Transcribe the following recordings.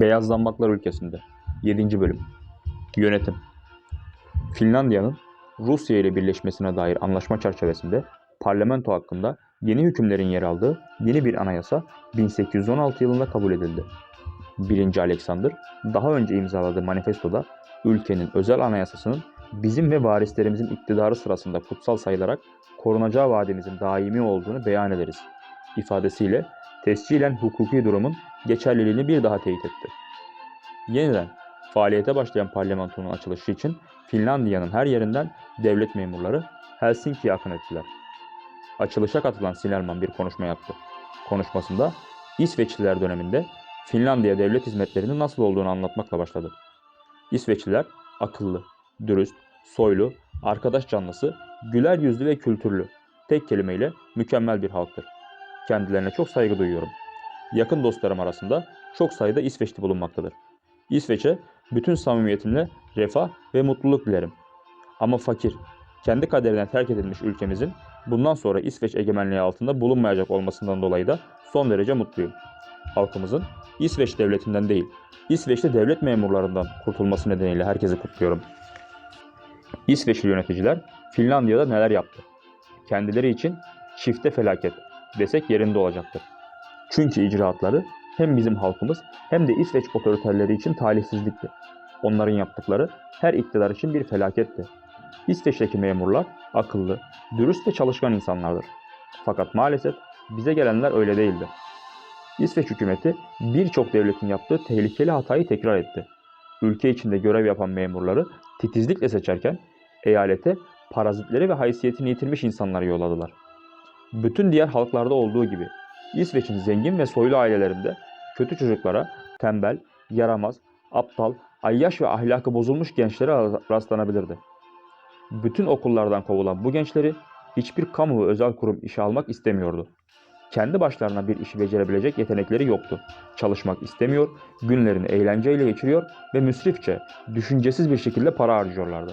Beyaz ülkesinde 7. bölüm Yönetim Finlandiya'nın Rusya ile birleşmesine dair anlaşma çerçevesinde parlamento hakkında yeni hükümlerin yer aldığı yeni bir anayasa 1816 yılında kabul edildi. 1. Alexander daha önce imzaladığı manifestoda ülkenin özel anayasasının bizim ve varislerimizin iktidarı sırasında kutsal sayılarak korunacağı vaadimizin daimi olduğunu beyan ederiz ifadesiyle tescilen hukuki durumun geçerliliğini bir daha teyit etti. Yeniden faaliyete başlayan parlamentonun açılışı için Finlandiya'nın her yerinden devlet memurları Helsinki'ye akın ettiler. Açılışa katılan Sinelman bir konuşma yaptı. Konuşmasında İsveçliler döneminde Finlandiya devlet hizmetlerinin nasıl olduğunu anlatmakla başladı. İsveçliler akıllı, dürüst, soylu, arkadaş canlısı, güler yüzlü ve kültürlü. Tek kelimeyle mükemmel bir halktır. Kendilerine çok saygı duyuyorum. Yakın dostlarım arasında çok sayıda İsveçli bulunmaktadır. İsveç'e bütün samimiyetimle refah ve mutluluk dilerim. Ama fakir, kendi kaderine terk edilmiş ülkemizin bundan sonra İsveç egemenliği altında bulunmayacak olmasından dolayı da son derece mutluyum. Halkımızın İsveç devletinden değil, İsveçli devlet memurlarından kurtulması nedeniyle herkesi kutluyorum. İsveçli yöneticiler Finlandiya'da neler yaptı? Kendileri için çifte felaket desek yerinde olacaktır. Çünkü icraatları hem bizim halkımız hem de İsveç otoriterleri için talihsizlikti. Onların yaptıkları her iktidar için bir felaketti. İsveç'teki memurlar akıllı, dürüst ve çalışkan insanlardır. Fakat maalesef bize gelenler öyle değildi. İsveç hükümeti birçok devletin yaptığı tehlikeli hatayı tekrar etti. Ülke içinde görev yapan memurları titizlikle seçerken eyalete parazitleri ve haysiyetini yitirmiş insanları yolladılar. Bütün diğer halklarda olduğu gibi İsveç'in zengin ve soylu ailelerinde kötü çocuklara, tembel, yaramaz, aptal, ayyaş ve ahlakı bozulmuş gençlere rastlanabilirdi. Bütün okullardan kovulan bu gençleri hiçbir kamu ve özel kurum işe almak istemiyordu. Kendi başlarına bir işi becerebilecek yetenekleri yoktu. Çalışmak istemiyor, günlerini eğlenceyle geçiriyor ve müsrifçe, düşüncesiz bir şekilde para harcıyorlardı.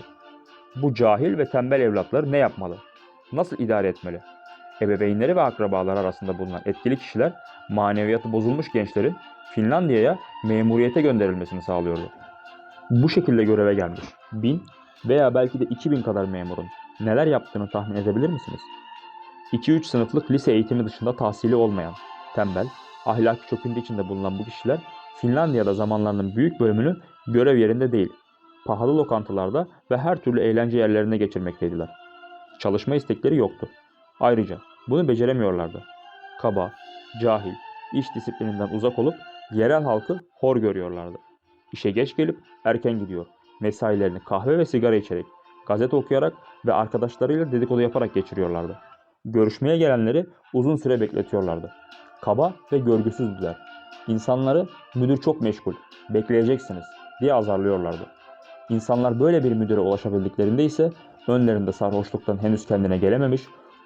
Bu cahil ve tembel evlatları ne yapmalı? Nasıl idare etmeli? Ebeveynleri ve akrabaları arasında bulunan etkili kişiler maneviyatı bozulmuş gençlerin Finlandiya'ya memuriyete gönderilmesini sağlıyordu. Bu şekilde göreve gelmiş 1000 veya belki de 2000 kadar memurun neler yaptığını tahmin edebilir misiniz? 2-3 sınıflık lise eğitimi dışında tahsili olmayan, tembel, ahlaki çöküntü içinde bulunan bu kişiler Finlandiya'da zamanlarının büyük bölümünü görev yerinde değil, pahalı lokantalarda ve her türlü eğlence yerlerine geçirmekteydiler. Çalışma istekleri yoktu. Ayrıca bunu beceremiyorlardı. Kaba, cahil, iş disiplininden uzak olup yerel halkı hor görüyorlardı. İşe geç gelip erken gidiyor. Mesailerini kahve ve sigara içerek, gazete okuyarak ve arkadaşlarıyla dedikodu yaparak geçiriyorlardı. Görüşmeye gelenleri uzun süre bekletiyorlardı. Kaba ve görgüsüzdüler. İnsanları müdür çok meşgul, bekleyeceksiniz diye azarlıyorlardı. İnsanlar böyle bir müdüre ulaşabildiklerinde ise önlerinde sarhoşluktan henüz kendine gelememiş,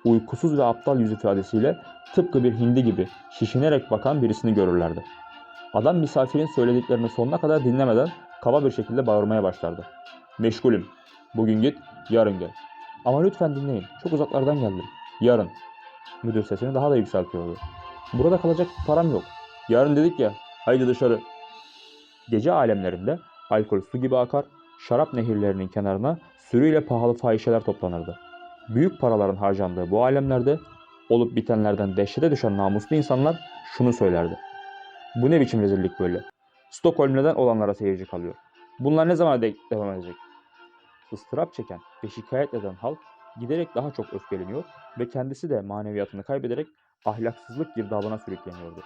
uykusuz ve aptal yüz ifadesiyle tıpkı bir hindi gibi şişinerek bakan birisini görürlerdi. Adam misafirin söylediklerini sonuna kadar dinlemeden kaba bir şekilde bağırmaya başlardı. Meşgulüm. Bugün git, yarın gel. Ama lütfen dinleyin. Çok uzaklardan geldim. Yarın. Müdür sesini daha da yükseltiyordu. Burada kalacak param yok. Yarın dedik ya. Haydi dışarı. Gece alemlerinde alkol su gibi akar, şarap nehirlerinin kenarına sürüyle pahalı fahişeler toplanırdı. Büyük paraların harcandığı bu alemlerde olup bitenlerden dehşete düşen namuslu insanlar şunu söylerdi. Bu ne biçim rezillik böyle? Stockholm neden olanlara seyirci kalıyor? Bunlar ne zaman de- devam edecek? Istırap çeken ve şikayet eden halk giderek daha çok öfkeleniyor ve kendisi de maneviyatını kaybederek ahlaksızlık girdabına sürükleniyordu.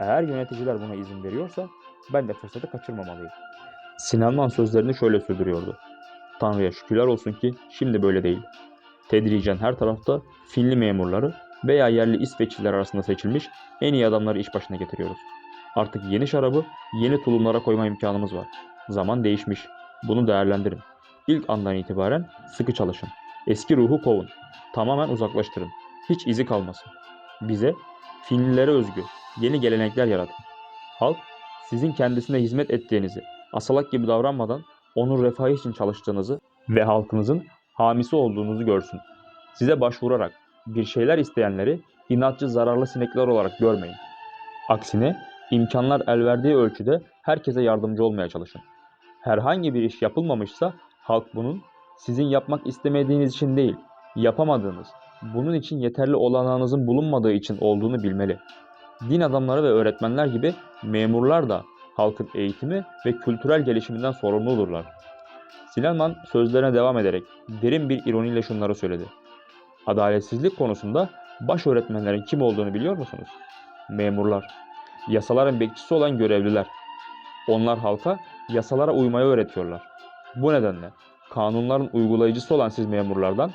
Eğer yöneticiler buna izin veriyorsa ben de fırsatı kaçırmamalıyım. Sinanman sözlerini şöyle sürdürüyordu. Tanrı'ya şükürler olsun ki şimdi böyle değil. Tedricen her tarafta Finli memurları veya yerli İsveçliler arasında seçilmiş en iyi adamları iş başına getiriyoruz. Artık yeni şarabı yeni tulumlara koyma imkanımız var. Zaman değişmiş. Bunu değerlendirin. İlk andan itibaren sıkı çalışın. Eski ruhu kovun. Tamamen uzaklaştırın. Hiç izi kalmasın. Bize, Finlilere özgü yeni gelenekler yaratın. Halk, sizin kendisine hizmet ettiğinizi, asalak gibi davranmadan onun refahı için çalıştığınızı ve halkınızın hamisi olduğunuzu görsün. Size başvurarak bir şeyler isteyenleri inatçı zararlı sinekler olarak görmeyin. Aksine İmkanlar el verdiği ölçüde herkese yardımcı olmaya çalışın. Herhangi bir iş yapılmamışsa halk bunun sizin yapmak istemediğiniz için değil, yapamadığınız, bunun için yeterli olanağınızın bulunmadığı için olduğunu bilmeli. Din adamları ve öğretmenler gibi memurlar da halkın eğitimi ve kültürel gelişiminden sorumludurlar. Sinelman sözlerine devam ederek derin bir ironiyle şunları söyledi. Adaletsizlik konusunda baş öğretmenlerin kim olduğunu biliyor musunuz? Memurlar. Yasaların bekçisi olan görevliler. Onlar halka yasalara uymayı öğretiyorlar. Bu nedenle kanunların uygulayıcısı olan siz memurlardan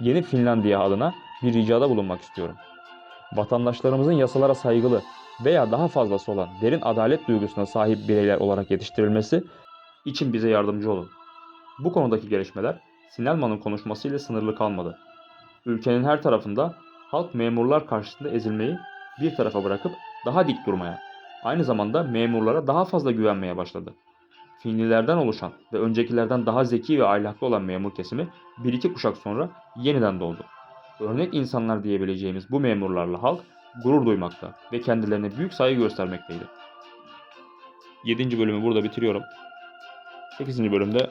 yeni Finlandiya adına bir ricada bulunmak istiyorum. Vatandaşlarımızın yasalara saygılı veya daha fazlası olan derin adalet duygusuna sahip bireyler olarak yetiştirilmesi için bize yardımcı olun. Bu konudaki gelişmeler Sinelman'ın konuşmasıyla sınırlı kalmadı. Ülkenin her tarafında halk memurlar karşısında ezilmeyi bir tarafa bırakıp daha dik durmaya, aynı zamanda memurlara daha fazla güvenmeye başladı. Finlilerden oluşan ve öncekilerden daha zeki ve ahlaklı olan memur kesimi bir iki kuşak sonra yeniden doğdu. Örnek insanlar diyebileceğimiz bu memurlarla halk gurur duymakta ve kendilerine büyük saygı göstermekteydi. 7. bölümü burada bitiriyorum. 8. bölümde